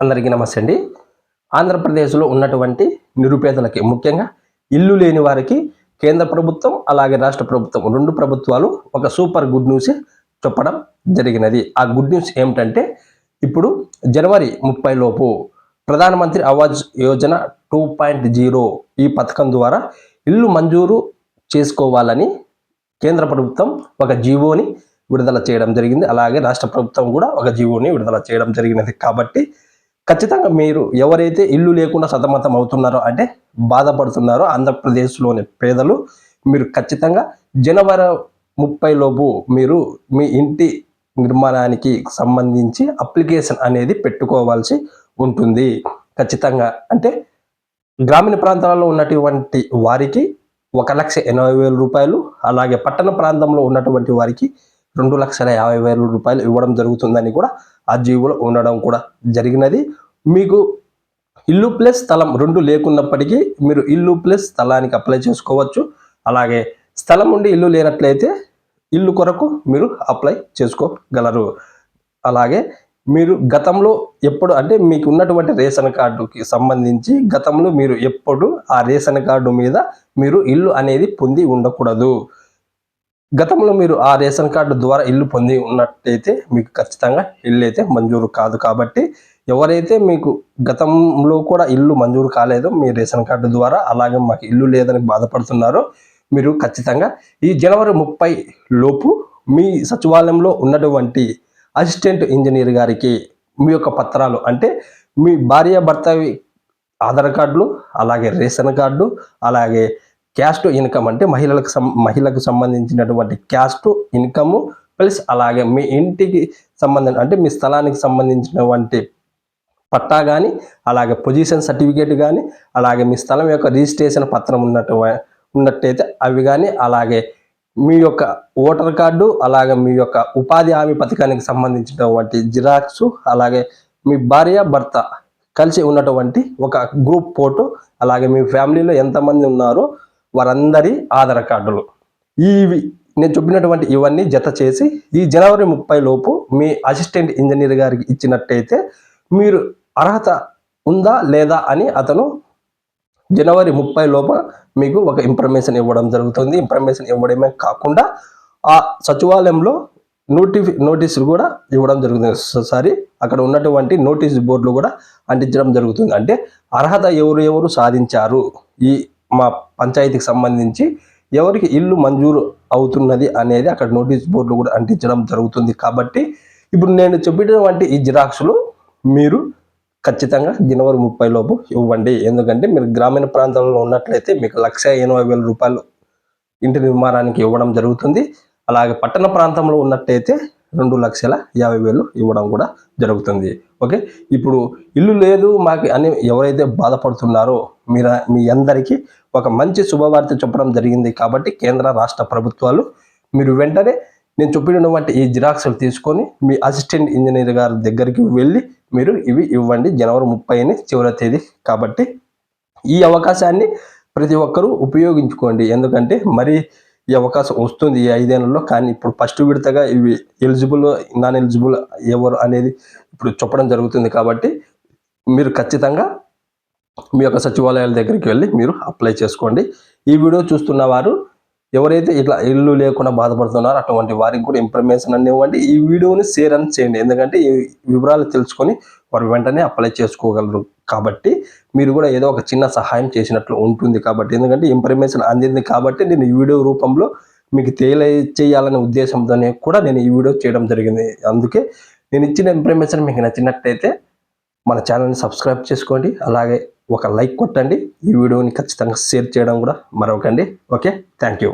అందరికీ నమస్తే అండి. ఆంధ్రప్రదేశ్లో ఉన్నటువంటి నిరుపేదలకి ముఖ్యంగా ఇల్లు లేని వారికి కేంద్ర ప్రభుత్వం అలాగే రాష్ట్ర ప్రభుత్వం రెండు ప్రభుత్వాలు ఒక సూపర్ గుడ్ న్యూస్ చెప్పడం జరిగినది. ఆ గుడ్ న్యూస్ ఏమిటంటే ఇప్పుడు జనవరి ముప్పై లోపు Pradhan Mantri Awas Yojana two point zero ఈ పథకం ద్వారా ఇల్లు మంజూరు చేసుకోవాలని కేంద్ర ప్రభుత్వం ఒక జీవోని విడుదల చేయడం జరిగింది. అలాగే రాష్ట్ర ప్రభుత్వం కూడా ఒక జీవోని విడుదల చేయడం జరిగినది. కాబట్టి ఖచ్చితంగా మీరు ఎవరైతే ఇల్లు లేకుండా సతమతం అవుతున్నారో అంటే బాధపడుతున్నారో ఆంధ్రప్రదేశ్లోని పేదలు మీరు ఖచ్చితంగా జనవరి ముప్పై లోపు మీరు మీ ఇంటి నిర్మాణానికి సంబంధించి అప్లికేషన్ అనేది పెట్టుకోవాల్సి ఉంటుంది. ఖచ్చితంగా. అంటే గ్రామీణ ప్రాంతాలలో ఉన్నటువంటి వారికి ఒక లక్ష ఎనభై వేల రూపాయలు అలాగే పట్టణ ప్రాంతంలో ఉన్నటువంటి వారికి రెండు లక్షల యాభై వేల రూపాయలు ఇవ్వడం జరుగుతుందని కూడా ఆ జీవోలో ఉండడం కూడా జరిగినది. మీకు ఇల్లు ప్లస్ స్థలం రెండు లేకున్నప్పటికీ మీరు ఇల్లు ప్లస్ స్థలానికి అప్లై చేసుకోవచ్చు. అలాగే స్థలం ఉండి ఇల్లు లేనట్లయితే ఇల్లు కొరకు మీరు అప్లై చేసుకోగలరు. అలాగే మీరు గతంలో ఎప్పుడు అంటే మీకు ఉన్నటువంటి రేషన్ కార్డుకి సంబంధించి గతంలో మీరు ఎప్పుడు ఆ రేషన్ కార్డు మీద మీరు ఇల్లు అనేది పొంది ఉండకూడదు. గతంలో మీరు ఆ రేషన్ కార్డు ద్వారా ఇల్లు పొంది ఉన్నట్టయితే మీకు ఖచ్చితంగా ఇల్లు అయితే మంజూరు కాదు కాబట్టి ఎవరైతే మీకు గతంలో కూడా ఇల్లు మంజూరు కాలేదో మీ రేషన్ కార్డు ద్వారా అలాగే మాకు ఇల్లు లేదని బాధపడుతున్నారో మీరు ఖచ్చితంగా ఈ జనవరి ముప్పై లోపు మీ సచివాలయంలో ఉన్నటువంటి అసిస్టెంట్ ఇంజనీర్ గారికి మీ యొక్క పత్రాలు అంటే మీ భార్య భర్త ఆధార్ కార్డులు అలాగే రేషన్ కార్డు అలాగే క్యాస్ట్ ఇన్కమ్ అంటే మహిళలకు సం మహిళకు సంబంధించినటువంటి క్యాస్ట్ ఇన్కమ్ ప్లస్ అలాగే మీ ఇంటికి సంబంధించిన అంటే మీ స్థలానికి సంబంధించినటువంటి పట్టా కానీ అలాగే పొజిషన్ సర్టిఫికేట్ కానీ అలాగే మీ స్థలం యొక్క రిజిస్ట్రేషన్ పత్రం ఉన్నట్టు ఉన్నట్టయితే అవి కానీ అలాగే మీ యొక్క ఓటర్ కార్డు అలాగే మీ యొక్క ఉపాధి హామీ పథకానికి సంబంధించినటువంటి జిరాక్స్ అలాగే మీ భార్య భర్త కలిసి ఉన్నటువంటి ఒక గ్రూప్ ఫోటో అలాగే మీ ఫ్యామిలీలో ఎంతమంది ఉన్నారో వారందరి ఆధార్ కార్డులు. ఇవి నేను చెప్పినటువంటి ఇవన్నీ జత చేసి ఈ జనవరి ముప్పై లోపు మీ అసిస్టెంట్ ఇంజనీర్ గారికి ఇచ్చినట్టయితే మీరు అర్హత ఉందా లేదా అని అతను జనవరి ముప్పై లోప మీకు ఒక ఇన్ఫర్మేషన్ ఇవ్వడం జరుగుతుంది. ఇన్ఫర్మేషన్ ఇవ్వడమే కాకుండా ఆ సచివాలయంలో నోటిఫి నోటీసులు కూడా ఇవ్వడం జరుగుతుంది. సారీ అక్కడ ఉన్నటువంటి నోటీస్ బోర్డులు కూడా అంటించడం జరుగుతుంది. అంటే అర్హత ఎవరు ఎవరు సాధించారు? ఈ మా పంచాయతీకి సంబంధించి ఎవరికి ఇల్లు మంజూరు అవుతున్నది అనేది అక్కడ నోటీస్ బోర్డులు కూడా అంటించడం జరుగుతుంది. కాబట్టి ఇప్పుడు నేను చెప్పినటువంటి ఈ జిరాక్స్లు మీరు ఖచ్చితంగా జనవరి ముప్పై లోపు ఇవ్వండి. ఎందుకంటే మీరు గ్రామీణ ప్రాంతాల్లో ఉన్నట్లయితే మీకు లక్ష ఎనభై వేల రూపాయలు ఇంటి నిర్మాణానికి ఇవ్వడం జరుగుతుంది. అలాగే పట్టణ ప్రాంతంలో ఉన్నట్టయితే రెండు లక్షల యాభై వేలు ఇవ్వడం కూడా జరుగుతుంది. ఓకే? ఇప్పుడు ఇల్లు లేదు మాకు అని ఎవరైతే బాధపడుతున్నారో మీరు మీ అందరికీ ఒక మంచి శుభవార్త చెప్పడం జరిగింది కాబట్టి కేంద్ర రాష్ట్ర ప్రభుత్వాలు మీరు వెంటనే నేను చెప్పినటువంటి ఈ జిరాక్స్లు తీసుకొని మీ అసిస్టెంట్ ఇంజనీర్ గారి దగ్గరికి వెళ్ళి మీరు ఇవి ఇవ్వండి జనవరి ముప్పైని చివరి తేదీ కాబట్టి ఈ అవకాశాన్ని ప్రతి ఒక్కరూ ఉపయోగించుకోండి. ఎందుకంటే మరి ఈ అవకాశం వస్తుంది ఈ ఐదేళ్ళలో కానీ ఇప్పుడు ఫస్ట్ విడతగా ఇవి ఎలిజిబుల్ నాన్ ఎలిజిబుల్ ఎవరు అనేది ఇప్పుడు చెప్పడం జరుగుతుంది కాబట్టి మీరు ఖచ్చితంగా మీ యొక్క సచివాలయాల దగ్గరికి వెళ్ళి మీరు అప్లై చేసుకోండి. ఈ వీడియో చూస్తున్న వారు ఎవరైతే ఇట్లా ఇల్లు లేకుండా బాధపడుతున్నారో అటువంటి వారికి కూడా ఇన్ఫర్మేషన్ అన్ని ఇవ్వండి. ఈ వీడియోని షేర్ అని చేయండి. ఎందుకంటే ఈ వివరాలు తెలుసుకొని వారు వెంటనే అప్లై చేసుకోగలరు. కాబట్టి మీరు కూడా ఏదో ఒక చిన్న సహాయం చేసినట్లు ఉంటుంది కాబట్టి. ఎందుకంటే ఇన్ఫర్మేషన్ అందింది కాబట్టి నేను ఈ వీడియో రూపంలో మీకు తెలియచేయాలనే ఉద్దేశంతోనే కూడా నేను ఈ వీడియో చేయడం జరిగింది. అందుకే నేను ఇచ్చిన ఇన్ఫర్మేషన్ మీకు నచ్చినట్టయితే మన ఛానల్ని సబ్స్క్రైబ్ చేసుకోండి. అలాగే ఒక లైక్ కొట్టండి. ఈ వీడియోని ఖచ్చితంగా షేర్ చేయడం కూడా మరొకండి ఓకే? Thank you